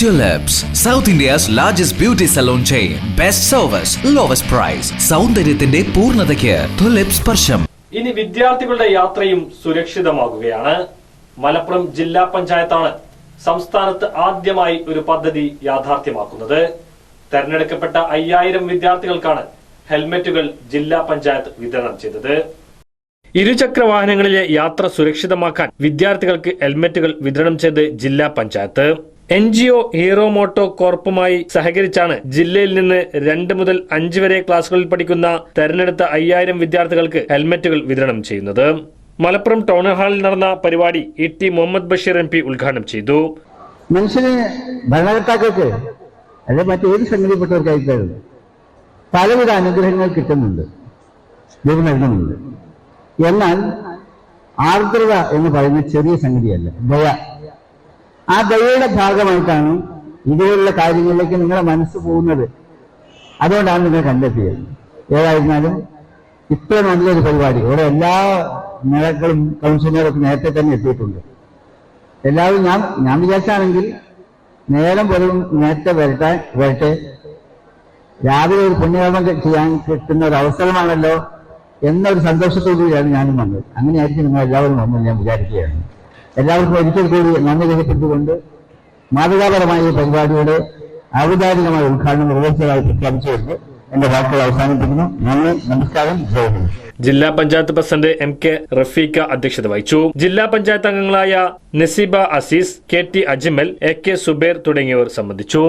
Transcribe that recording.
Tulips, South India's largest beauty salon chain. Best service, lowest price. സൗന്ദര്യത്തിന്റെ പൂർണതയ്ക്ക് tulip സ്പർശം. ഇനി വിദ്യാർത്ഥികളുടെ യാത്രയും സുരക്ഷിതമാകുകയാണ്. മലപ്പുറം ജില്ലാ പഞ്ചായത്താണ് സംസ്ഥാനത്ത് ആദ്യമായി ഒരു പദ്ധതി യാഥാർത്ഥ്യമാക്കുന്നത്. തെരഞ്ഞെടുക്കപ്പെട്ട അയ്യായിരം വിദ്യാർത്ഥികൾക്കാണ് ഹെൽമറ്റുകൾ ജില്ലാ പഞ്ചായത്ത് വിതരണം ചെയ്തത്. ഇരുചക്ര വാഹനങ്ങളിലെ യാത്ര സുരക്ഷിതമാക്കാൻ വിദ്യാർത്ഥികൾക്ക് ഹെൽമറ്റുകൾ വിതരണം ചെയ്ത് ജില്ലാ panchayat. N G O Hero Moto കോർപ്പുമായി സഹകരിച്ചാണ് ജില്ലയിൽ നിന്ന് രണ്ട് മുതൽ അഞ്ച് വരെ ക്ലാസുകളിൽ പഠിക്കുന്ന തെരഞ്ഞെടുത്ത അയ്യായിരം വിദ്യാർത്ഥികൾക്ക് ഹെൽമറ്റുകൾ വിതരണം ചെയ്യുന്നത്. മലപ്പുറം ടൗൺ ഹാളിൽ നടന്ന പരിപാടി E T Muhammad Basheer M P ഉദ്ഘാടനം ചെയ്തു. മനുഷ്യന് ഭരണകർത്താക്കൾക്ക് അല്ലെ മറ്റേത് സംഗതിപ്പെട്ടവർക്കായിട്ടാണ് പലവിധ അനുഗ്രഹങ്ങൾ കിട്ടുന്നുണ്ട്. നൽകുന്നുണ്ട്. എന്നാൽ ആർദ്രത എന്ന് പറയുന്ന ചെറിയ സംഗതിയല്ല. ദയ. ആ ദയയുടെ ഭാഗമായിട്ടാണ് ഇതുപോലുള്ള കാര്യങ്ങളിലേക്ക് നിങ്ങളുടെ മനസ്സ് പോകുന്നത്. അതുകൊണ്ടാണ് നിങ്ങൾ കണ്ടെത്തിയത്. ഏതായിരുന്നാലും ഇത്ര നല്ലൊരു പരിപാടി. ഇവിടെ എല്ലാ നേതാക്കളും കൗൺസിലറും നേരത്തെ തന്നെ എത്തിയിട്ടുണ്ട്. എല്ലാവരും ഞാൻ ഞാൻ വിചാരിച്ചാണെങ്കിൽ നേരം പോലും നേരത്തെ വരട്ടെ വരട്ടെ. രാവിലെ ഒരു പുണ്യകർമ്മം ചെയ്യാൻ കിട്ടുന്ന ഒരു അവസരമാണല്ലോ എന്നൊരു സന്തോഷത്തോടുകൂടിയാണ് ഞാനും വന്നത്. അങ്ങനെയായിരിക്കും നിങ്ങൾ എല്ലാവരും വന്നത് ഞാൻ വിചാരിക്കുകയാണ്. എല്ലാവർക്കും ഒരിക്കൽ കൂടി നന്ദി രേഖപ്പെടുത്തിക്കൊണ്ട് മാതൃകാപരമായ ഈ പരിപാടിയുടെ ഔപചാരികമായ ഉദ്ഘാടനം നിർവഹിച്ചതായി പ്രഖ്യാപിച്ചുകൊണ്ട് എന്റെ വാക്കുകൾ അവസാനിപ്പിക്കുന്നു. നന്ദി നമസ്കാരം ജയഹിന്ദ് ജില്ലാ panchayat president M K Rafeeqa അധ്യക്ഷത വഹിച്ചു. ജില്ലാ പഞ്ചായത്ത് അംഗങ്ങളായ Naseeba Azeez K T Ajmal A K Subair തുടങ്ങിയവർ സംബന്ധിച്ചു.